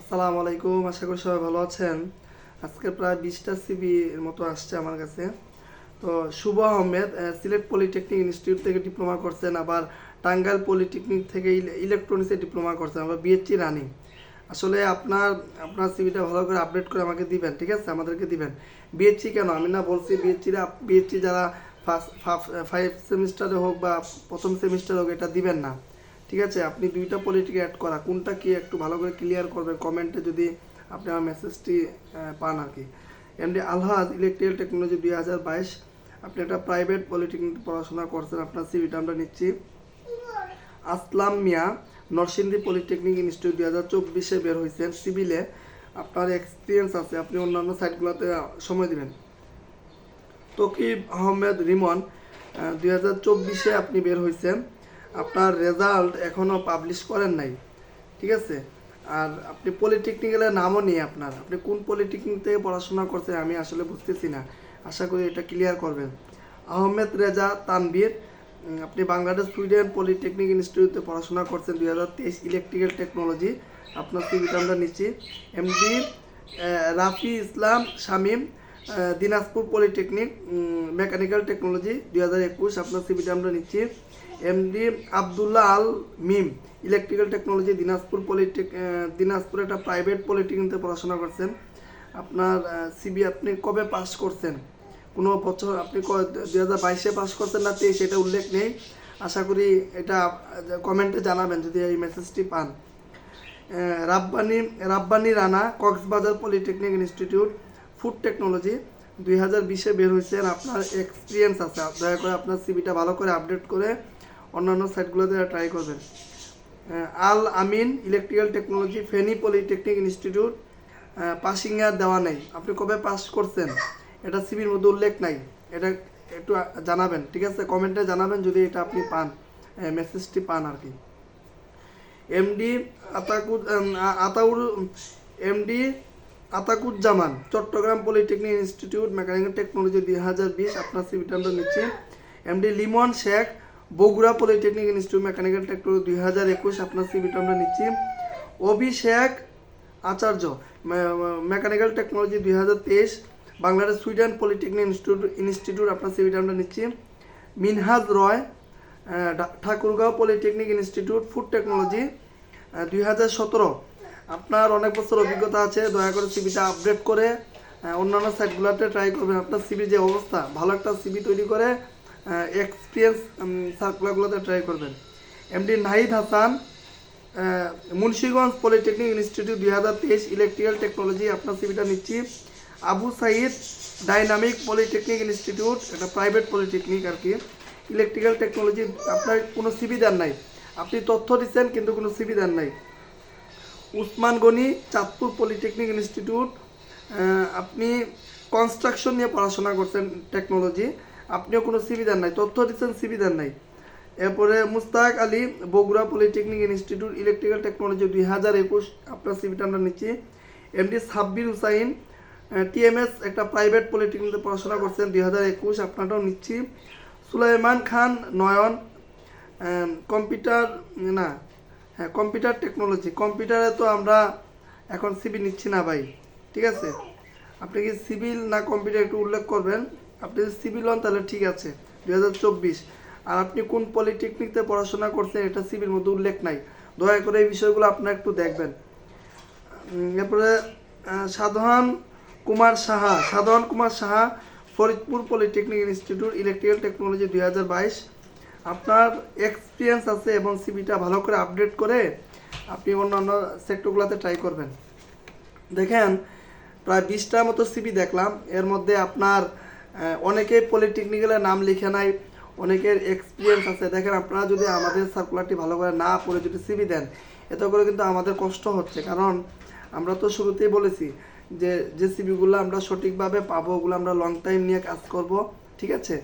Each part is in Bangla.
আসসালামু আলাইকুম, আশা করি সবাই ভালো আছেন। আজকে প্রায় বিশটা সিবি এর মতো আসছে আমার কাছে। তো শুভ আহমেদ সিলেট পলিটেকনিক ইনস্টিটিউট থেকে ডিপ্লোমা করছেন, আবার টাঙ্গাইল পলিটেকনিক থেকে ইলেকট্রনিক্সে ডিপ্লোমা করছেন আবার বিএসসি রানিং। আসলে আপনার আপনার সিবিটা ভালো করে আপডেট করে আমাকে দিবেন, ঠিক আছে? আমাদেরকে দিবেন। বিএসসি কেন? আমি না বলছি বিএসসিরা বিএসসি যারা ফার্স্ট ফাইভ সেমিস্টারে হোক বা প্রথম সেমিস্টারে হোক, এটা দিবেন না। ঠিক আছে, আপনি দুইটা পলিটিক অ্যাড করা। কোনটা কি একটু ভালো করে ক্লিয়ার করবেন কমেন্টে যদি আপনি আমার মেসেজটি পান আর কি। এমডি আলহাজ ইলেকট্রিক্যাল টেকনোলজি দুই হাজার বাইশ। আপনি একটা প্রাইভেট পলিটেকনিক পড়াশোনা করছেন, আপনার সিভিটা আমরা নিচ্ছি। আসলাম মিয়া, নরসিংদী পলিটেকনিক ইনস্টিটিউট দুই হাজার চব্বিশে বের হয়েছেন সিভিলে আপনার এক্সপিরিয়েন্স আছে, আপনি অন্যান্য সাইটগুলোতে সময় দিবেন। তকিব আহমেদ রিমন দুই হাজার চব্বিশে আপনি বের হয়েছেন আপনার রেজাল্ট এখনও পাবলিশ করেন নাই, ঠিক আছে? আর আপনি পলিটেকনিক্যালের নামও নেই আপনার, আপনি কোন পলিটেকনিক থেকে পড়াশোনা করছেন আমি আসলে বুঝতেছি না। আশা করি এটা ক্লিয়ার করবেন। আহমেদ রেজা তানবীর আপনি বাংলাদেশ সুইডেন পলিটেকনিক ইনস্টিটিউটে পড়াশোনা করছেন দুই হাজার তেইশ ইলেকট্রিক্যাল টেকনোলজি আপনার সিভিটা আমরা নিচ্ছি। MD Rafi Islam Shamim Dinajpur polytechnic mechanical technology দুই হাজার একুশ। আপনার সিভিটা আমরা নিচ্ছি। MD Abdullah Al Mim electrical technology Dinajpur polytech Dinajpur একটা প্রাইভেট পলিটেকনিকতে পড়াশোনা করছেন। আপনার সিবি আপনি কবে পাস করছেন? কোনো বছর, আপনি দুই হাজার বাইশে পাস করছেন না তেইশে, এটা উল্লেখ নেই। আশা করি এটা কমেন্টে জানাবেন যদি এই মেসেজটি পান। Rabbani Rabbani Rana, Cox's Bazar polytechnic institute food technology দুই হাজার বিশে বের হয়েছেন। আপনার এক্সপিরিয়েন্স আছে। দয়া করে আপনার সিবিটা ভালো করে আপডেট করে অন্যান্য সাইটগুলোতে ট্রাই করবেন। Al Amin electrical technology Feni polytechnic institute passing দেওয়া নেই। আপনি কবে পাস করছেন? এটা সিবির মধ্যে উল্লেখ নাই। এটা একটু জানাবেন, ঠিক আছে? কমেন্টে জানাবেন যদি এটা আপনি পান। মেসেজটি পান আর কি। MD আতাকুদ Ataur MD Ataquzzaman, Chattogram polytechnic institute, mechanical technology দুই হাজার বিশ, আপনার সিভিটা আমরা নিচ্ছি। MD Limon Sheikh, Bogura polytechnic institute, mechanical technology দুই হাজার একুশ, আপনার সিভিটা আমরা নিচ্ছি। অভিষেক আচার্য মেকানিক্যাল টেকনোলজি দুই হাজার তেইশ, Bangladesh Sweden polytechnic institute institute, আপনার সিভিটা আমরা নিচ্ছি। Minhaj Roy Thakurgaon polytechnic institute, food technology দুই হাজার সতেরো। আপনার অনেক বছর অভিজ্ঞতা আছে, দয়া করে সিবিটা আপডেট করে অন্যান্য সাইটগুলোতে ট্রাই করবেন। আপনার সিবি যে অবস্থা, ভালো একটা সিবি তৈরি করে এক্সপিরিয়েন্স সার্কুলারগুলোতে ট্রাই করবেন। MD Nahid Hasan Munshiganj polytechnic institute দুই হাজার তেইশ ইলেকট্রিক্যাল টেকনোলজি আপনার সিবিটা নিচ্ছি। Abu Sayeed dynamic polytechnic institute এটা প্রাইভেট পলিটেকনিক আর কি। ইলেকট্রিক্যাল টেকনোলজি আপনার কোনো সিবি দেন নাই। আপনি তথ্য দিচ্ছেন, কিন্তু কোনো সিবি দেন নাই। উসমান গনি, চাঁদপুর পলিটেকনিক ইনস্টিটিউট আপনি কনস্ট্রাকশন নিয়ে পড়াশোনা করছেন টেকনোলজি আপনিও কোনো সিবি দেন নাই, তথ্য দিচ্ছেন সিবি দেন নাই। এরপরে Mustak Ali, Bogura polytechnic institute electrical technology দুই হাজার একুশ, আপনার সিবিটা আমরা নিচ্ছি। এমডি সাব্বির হুসাইন টিএমএস একটা প্রাইভেট পলিটেকনিকে পড়াশোনা করছেন, দুই হাজার একুশ, আপনারটাও নিচ্ছি। সুলাইমান খান, নয়ন কম্পিউটার না হ্যাঁ কম্পিউটার টেকনোলজি কম্পিউটারে তো আমরা এখন সিবি নিচ্ছি না ভাই, ঠিক আছে? আপনি কি সিভিল না কম্পিউটার একটু উল্লেখ করবেন? আপনি যদি সিভিল হন তাহলে ঠিক আছে দু হাজার চব্বিশ। আর আপনি কোন পলিটেকনিকতে পড়াশোনা করছেন এটা সিভির মধ্যে উল্লেখ নাই। দয়া করে এই বিষয়গুলো আপনারা একটু দেখবেন। এরপরে Sadhan Kumar Saha. Sadhan Kumar Saha, Faridpur polytechnic institute electrical technology দুই হাজার বাইশ। আপনার এক্সপিরিয়েন্স আছে এবং সিবিটা ভালো করে আপডেট করে আপনি অন্যান্য সেক্টরগুলোতে ট্রাই করবেন। দেখেন, প্রায় বিশটার মতো সিবি দেখলাম। এর মধ্যে আপনার অনেকেই পলিটেকনিক্যালের নাম লিখে নাই, অনেকের এক্সপিরিয়েন্স আছে। দেখেন, আপনারা যদি আমাদের সার্কুলারটি ভালো করে না পড়ে যদি সিবি দেন, এতে করে কিন্তু আমাদের কষ্ট হচ্ছে। কারণ আমরা তো শুরুতেই বলেছি যে যে সিবিগুলো আমরা সঠিকভাবে পাবো, ওগুলো আমরা লং টাইম নিয়ে কাজ করব, ঠিক আছে?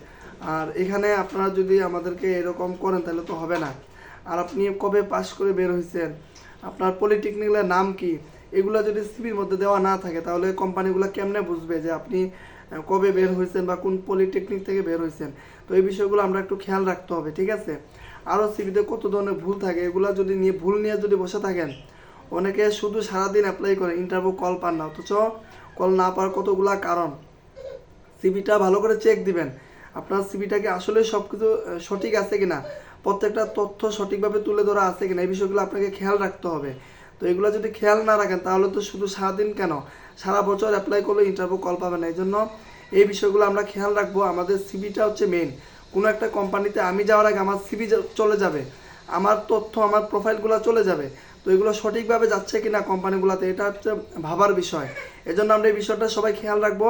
আর এখানে আপনারা যদি আমাদেরকে এরকম করেন, তাহলে তো হবে না। আর আপনি কবে পাশ করে বের হয়েছেন? আপনার পলিটেকনিক্যালের নাম কি? এগুলো যদি সিবির মধ্যে দেওয়া না থাকে, তাহলে কোম্পানিগুলো কেমনে বুঝবে যে আপনি কবে বের হয়েছেন বা কোন পলিটেকনিক থেকে বের হয়েছেন? তো এই বিষয়গুলো আমরা একটু খেয়াল রাখতে হবে, ঠিক আছে? আরও সিবিতে কত ধরনের ভুল থাকে, এগুলো যদি নিয়ে, ভুল নিয়ে যদি বসে থাকেন, অনেকে শুধু সারাদিন অ্যাপ্লাই করে ইন্টারভিউ কল পান না, অথচ কল না পাওয়ার কতগুলা কারণ? সিবিটা ভালো করে চেক দিবেন। আপনার সিবিটাকে আসলে সব কিছু সঠিক আছে কিনা? প্রত্যেকটা তথ্য সঠিকভাবে তুলে ধরা আছে কিনা? এই বিষয়গুলো আপনাকে খেয়াল রাখতে হবে। তো এগুলো যদি খেয়াল না রাখেন, তাহলে তো শুধু সারাদিন কেন? সারা বছর অ্যাপ্লাই করলে ইন্টারভিউ কল পাবেন না। এই জন্য এই বিষয়গুলো আমরা খেয়াল রাখব। আমাদের সিবিটা হচ্ছে মেন কোনো একটা কোম্পানিতে আমি যাওয়ার আগে আমার সিবি চলে যাবে। আমার তথ্য, আমার প্রোফাইলগুলো চলে যাবে। তো এগুলো সঠিকভাবে যাচ্ছে কি না কোম্পানিগুলোতে এটা হচ্ছে ভাবার বিষয়। এজন্য আমরা এই বিষয়টা সবাই খেয়াল রাখব।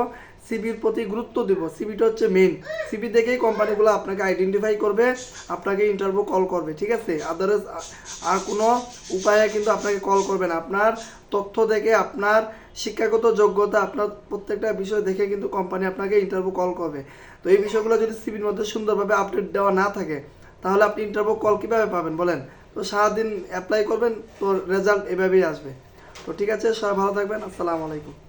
সিবির প্রতি গুরুত্ব দিব। সিবিটা হচ্ছে মেইন সিবি দেখেই কোম্পানিগুলো আপনাকে আইডেন্টিফাই করবে, আপনাকে ইন্টারভিউ কল করবে, ঠিক আছে? আদারওয়াইজ আর কোনো উপায়ে কিন্তু আপনাকে কল করবে না। আপনার তথ্য দেখে, আপনার শিক্ষাগত যোগ্যতা, আপনার প্রত্যেকটা বিষয় দেখে কিন্তু কোম্পানি আপনাকে ইন্টারভিউ কল করবে। তো এই বিষয়গুলো যদি সিবির মধ্যে সুন্দরভাবে আপডেট দেওয়া না থাকে, তাহলে আপনি ইন্টারভিউ কল কীভাবে পাবেন বলেন? তো সারাদিন অ্যাপ্লাই করবেন, তো রেজাল্ট এভাবেই আসবে। তো ঠিক আছে, সবাই ভালো থাকবেন। আসসালামু আলাইকুম।